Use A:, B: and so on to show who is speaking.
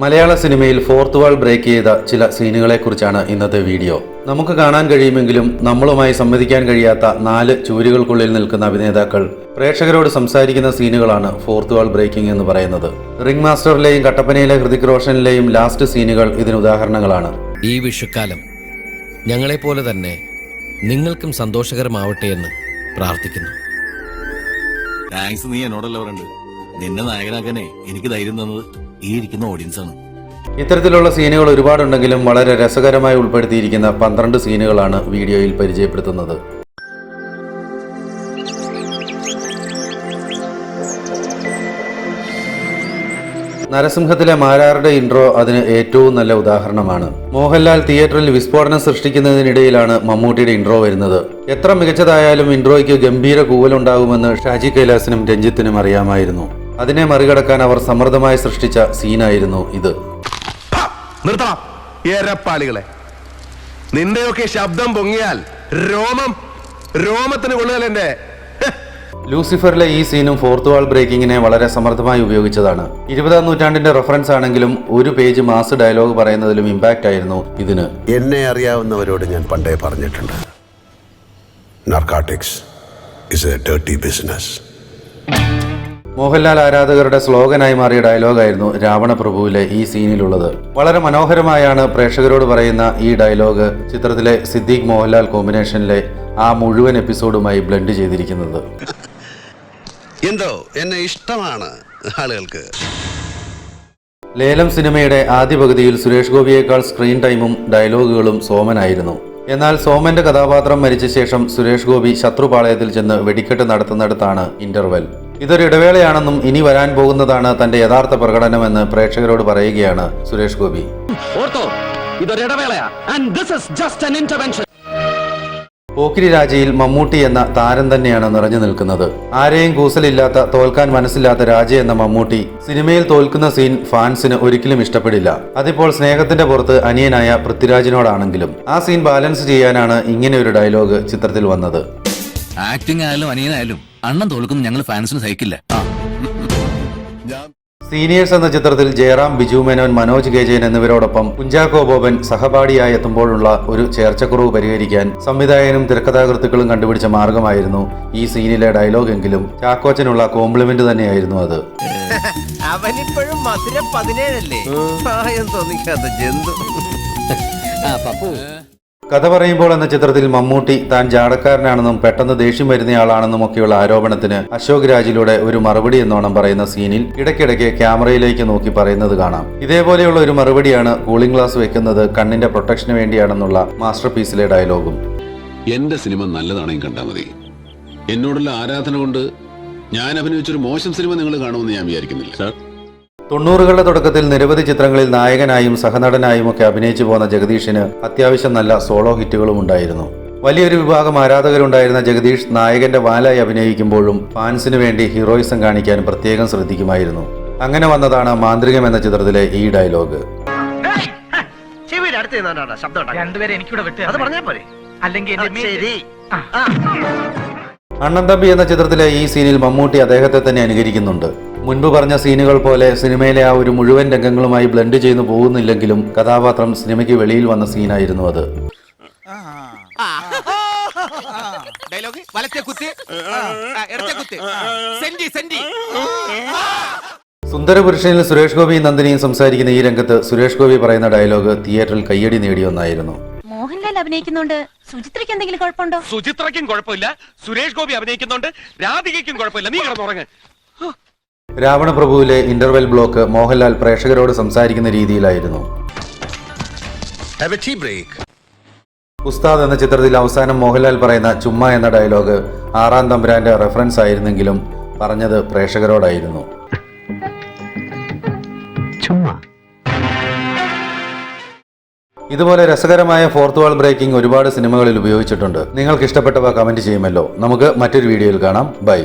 A: മലയാള സിനിമയിൽ ഫോർത്ത് വാൾ ബ്രേക്ക് ചെയ്ത ചില സീനുകളെക്കുറിച്ചാണ് ഇന്നത്തെ വീഡിയോ. നമുക്ക് കാണാൻ കഴിയുമെങ്കിലും നമ്മളുമായി സംവദിക്കാൻ കഴിയാത്ത നാല് ചൂരുകൾക്കുള്ളിൽ നിൽക്കുന്ന അഭിനേതാക്കൾ പ്രേക്ഷകരോട് സംസാരിക്കുന്ന സീനുകളാണ് ഫോർത്ത് വാൾ ബ്രേക്കിംഗ് എന്ന് പറയുന്നത്. റിംഗ് മാസ്റ്ററിലെയും കട്ടപ്പനയിലെ ഹൃതിക് റോഷനിലെയും ലാസ്റ്റ് സീനുകൾ ഇതിന് ഉദാഹരണങ്ങളാണ്.
B: ഈ വിഷുക്കാലം ഞങ്ങളെപ്പോലെ തന്നെ നിങ്ങൾക്കും സന്തോഷകരമാവട്ടെ എന്ന് പ്രാർത്ഥിക്കുന്നു.
C: താങ്ക്സ് നീ എന്നോടല്ല പറയണ്ട്? നിന്നെ നായകനാക്കനെ എനിക്ക് ധൈര്യം തന്നത്. ഈ ഇരിക്കുന്ന ഓഡിയൻസ് ആണ്.
A: ഇത്തരത്തിലുള്ള സീനുകൾ ഒരുപാടുണ്ടെങ്കിലും വളരെ രസകരമായി ഉൾപ്പെടുത്തിയിരിക്കുന്ന പന്ത്രണ്ട് സീനുകളാണ് വീഡിയോയിൽ പരിചയപ്പെടുത്തുന്നത്. നരസിംഹത്തിലെ മാരാറുടെ ഇൻട്രോ അതിന് ഏറ്റവും നല്ല ഉദാഹരണമാണ്. മോഹൻലാൽ തിയേറ്ററിൽ വിസ്ഫോടനം സൃഷ്ടിക്കുന്നതിനിടയിലാണ് മമ്മൂട്ടിയുടെ ഇൻട്രോ വരുന്നത്. എത്ര മികച്ചതായാലും ഇൻട്രോയ്ക്ക് ഗംഭീര കൂവലുണ്ടാകുമെന്ന് ഷാജി കൈലാസിനും രഞ്ജിത്തിനും അറിയാമായിരുന്നു. അതിനെ മറികടക്കാൻ അവർ സമൃദ്ധമായി സൃഷ്ടിച്ച സീനായിരുന്നു ഇത്.
D: നിർത്തണം. എരപ്പാളികളെ നിന്റെയൊക്കെ ശബ്ദം പൊങ്ങിയാൽ രോമം രോമത്തിന് കൊള്ളുകയല്ല എന്റെ
A: ലൂസിഫറിലെ ഈ സീനും ഫോർത്ത് വാൾ ബ്രേക്കിങ്ങിനെ വളരെ സമർത്ഥമായി ഉപയോഗിച്ചതാണ്. ഇരുപതാം നൂറ്റാണ്ടിന്റെ റെഫറൻസ് ആണെങ്കിലും ഒരു പേജ് മാസ് ഡയലോഗ് പറയുന്നതിലും ഇമ്പാക്റ്റ് ആയിരുന്നു ഇതിന്.
E: എന്നെ അറിയാവുന്നവരോട് ഞാൻ പണ്ടേ പറഞ്ഞിട്ടുണ്ട്. Narcotics is a dirty business
A: Mohanlal ആരാധകരുടെ സ്ലോഗനായി മാറിയ ഡയലോഗായിരുന്നു രാവണപ്രഭുവിലെ ഈ സീനിലുള്ളത്. വളരെ മനോഹരമായാണ് പ്രേക്ഷകരോട് പറയുന്ന ഈ ഡയലോഗ് ചിത്രത്തിലെ സിദ്ദീഖ് മോഹൻലാൽ കോമ്പിനേഷനിലെ ആ മുഴുവൻ എപ്പിസോഡുമായി ബ്ലെൻഡ് ചെയ്തിരിക്കുന്നത്.
E: എന്തോ? എന്നെ ഇഷ്ടമാണ് ആളുകൾക്ക്.
A: ലേലം സിനിമയുടെ ആദ്യ പകുതിയിൽ സുരേഷ് ഗോപിയേക്കാൾ സ്ക്രീൻ ടൈമും ഡയലോഗുകളും സോമനായിരുന്നു. എന്നാൽ സോമന്റെ കഥാപാത്രം മരിച്ച ശേഷം സുരേഷ് ഗോപി ശത്രുപാളയത്തിൽ ചെന്ന് വെടിക്കെട്ട് നടത്തുന്നിടത്താണ് ഇന്റർവെൽ. ഇതൊരു ഇടവേളയാണെന്നും ഇനി വരാൻ പോകുന്നതാണ് തന്റെ യഥാർത്ഥ പ്രകടനമെന്ന് പ്രേക്ഷകരോട് പറയുകയാണ് സുരേഷ് ഗോപി.
F: ഓർത്തോ ഇതൊരിടവേളയാ and this just an intervention.
A: Pokkiri രാജയിൽ Mammootty എന്ന താരം തന്നെയാണ് നിറഞ്ഞു നിൽക്കുന്നത്. ആരെയും കൂസലില്ലാത്ത തോൽക്കാൻ മനസ്സില്ലാത്ത രാജ എന്ന മമ്മൂട്ടി സിനിമയിൽ തോൽക്കുന്ന സീൻ ഫാൻസിന് ഒരിക്കലും ഇഷ്ടപ്പെടില്ല. അതിപ്പോൾ സ്നേഹത്തിന്റെ പുറത്ത് അനിയനായ പൃഥ്വിരാജിനോടാണെങ്കിലും ആ സീൻ ബാലൻസ് ചെയ്യാനാണ് ഇങ്ങനെ ഒരു ഡയലോഗ് ചിത്രത്തിൽ വന്നത്.
C: ആക്ടിംഗ് ആയാലും അനിയനായാലും അണ്ണൻ തോൽക്കുന്ന ഞങ്ങൾ ഫാൻസിന് സഹിക്കില്ല.
A: സീനിയേഴ്സ് എന്ന ചിത്രത്തിൽ ജയറാം ബിജു മേനോൻ മനോജ് കെ. ജയൻ എന്നിവരോടൊപ്പം കുഞ്ചാക്കോ ബോബൻ സഹപാഠിയായി എത്തുമ്പോഴുള്ള ഒരു ചേർച്ചക്കുറവ് പരിഹരിക്കാൻ സംവിധായകനും തിരക്കഥാകൃത്തുക്കളും കണ്ടുപിടിച്ച മാർഗമായിരുന്നു ഈ സീനിലെ ഡയലോഗ് എങ്കിലും. ചാക്കോച്ചനുള്ള കോംപ്ലിമെന്റ് തന്നെയായിരുന്നു അത്.
G: അവനിപ്പോഴും മധുര പതിനേഴല്ലേ? പ്രായം തോന്നിക്കാത്ത ജന്തു.
A: കഥ പറയുമ്പോൾ എന്ന ചിത്രത്തിൽ മമ്മൂട്ടി താൻ ജാടക്കാരനാണെന്നും പെട്ടെന്ന് ദേഷ്യം വരുന്നയാളാണെന്നും ഒക്കെയുള്ള ആരോപണത്തിന് അശോക് രാജിലൂടെ ഒരു മറുപടി എന്നോണം പറയുന്ന സീനിൽ ഇടയ്ക്കിടയ്ക്ക് ക്യാമറയിലേക്ക് നോക്കി പറയുന്നത് കാണാം. ഇതേപോലെയുള്ള ഒരു മറുപടിയാണ് കൂളിംഗ് ഗ്ലാസ് വെക്കുന്നത് കണ്ണിന്റെ പ്രൊട്ടക്ഷന് വേണ്ടിയാണെന്നുള്ള മാസ്റ്റർ പീസിലെ ഡയലോഗും.
H: എന്റെ സിനിമ നല്ലതാണെങ്കിൽ കണ്ടാൽ മതി. എന്നോടുള്ള ആരാധന കൊണ്ട് ഞാൻ അഭിനയിച്ചൊരു മോശം സിനിമ നിങ്ങൾ കാണുമെന്ന് ഞാൻ വിചാരിക്കുന്നില്ല. സാർ
A: തൊണ്ണൂറുകളുടെ തുടക്കത്തിൽ നിരവധി ചിത്രങ്ങളിൽ നായകനായും സഹനടനായും ഒക്കെ അഭിനയിച്ചു പോന്ന ജഗദീഷിന് അത്യാവശ്യം നല്ല സോളോ ഹിറ്റുകളും ഉണ്ടായിരുന്നു. വലിയൊരു വിഭാഗം ആരാധകരുണ്ടായിരുന്ന ജഗദീഷ് നായകന്റെ വാലായി അഭിനയിക്കുമ്പോഴും ഫാൻസിനു വേണ്ടി ഹീറോയിസം കാണിക്കാൻ പ്രത്യേകം ശ്രദ്ധിക്കുമായിരുന്നു. അങ്ങനെ വന്നതാണ് മാന്ത്രികം എന്ന ചിത്രത്തിലെ ഈ ഡയലോഗ്. അണ്ണൻ തമ്പി എന്ന ചിത്രത്തിലെ ഈ സീനിൽ മമ്മൂട്ടി അദ്ദേഹത്തെ തന്നെ അനുകരിക്കുന്നുണ്ട്. മുൻപ് പറഞ്ഞ സീനുകൾ പോലെ സിനിമയിലെ ആ ഒരു മുഴുവൻ രംഗങ്ങളുമായി ബ്ലെൻഡ് ചെയ്തു പോകുന്നില്ലെങ്കിലും കഥാപാത്രം സിനിമയ്ക്ക് വെളിയിൽ വന്ന സീനായിരുന്നു അത്.
G: ഡയലോഗ്? വലത്തെ കുത്തി? ഇടത്തെ കുത്തി? സെന്റി സെന്റി
A: സുന്ദരപുരുഷനിൽ സുരേഷ് ഗോപിയും നന്ദിനിയും സംസാരിക്കുന്ന ഈ രംഗത്ത് സുരേഷ് ഗോപി പറയുന്ന ഡയലോഗ് തിയേറ്ററിൽ കയ്യടി നേടിയൊന്നായിരുന്നു
I: മോഹൻലാൽ അഭിനയിക്കുന്നുണ്ട് സുചിത്രയ്ക്ക് എന്തെങ്കിലും കുഴപ്പമുണ്ടോ?
F: സുചിത്രയ്ക്കും കുഴപ്പമില്ല. സുരേഷ് ഗോപി അഭിനയിക്കുന്നുണ്ട് രാധികയ്ക്കും കുഴപ്പമില്ല. നീ കിടന്നുറങ്ങ്.
A: രാവണപ്രഭുവിലെ ഇന്റർവെൽ ബ്ലോക്ക് മോഹൻലാൽ പ്രേക്ഷകരോട് സംസാരിക്കുന്ന രീതിയിലായിരുന്നു.
E: ഹാവ് എ ടീ ബ്രേക്ക്
A: ഉസ്താദ് എന്ന ചിത്രത്തിൽ അവസാനം മോഹൻലാൽ പറയുന്ന ചുമ്മാ എന്ന ഡയലോഗ് ആറാം തമ്പുരാന്റെ റെഫറൻസ് ആയിരുന്നെങ്കിലും പറഞ്ഞത് പ്രേക്ഷകരോടായിരുന്നു. ഇതുപോലെ രസകരമായ ഫോർത്ത് വാൾ ബ്രേക്കിംഗ് ഒരുപാട് സിനിമകളിൽ ഉപയോഗിച്ചിട്ടുണ്ട്. നിങ്ങൾക്ക് ഇഷ്ടപ്പെട്ടവ കമന്റ് ചെയ്യുമല്ലോ. നമുക്ക് മറ്റൊരു വീഡിയോയിൽ കാണാം. ബൈ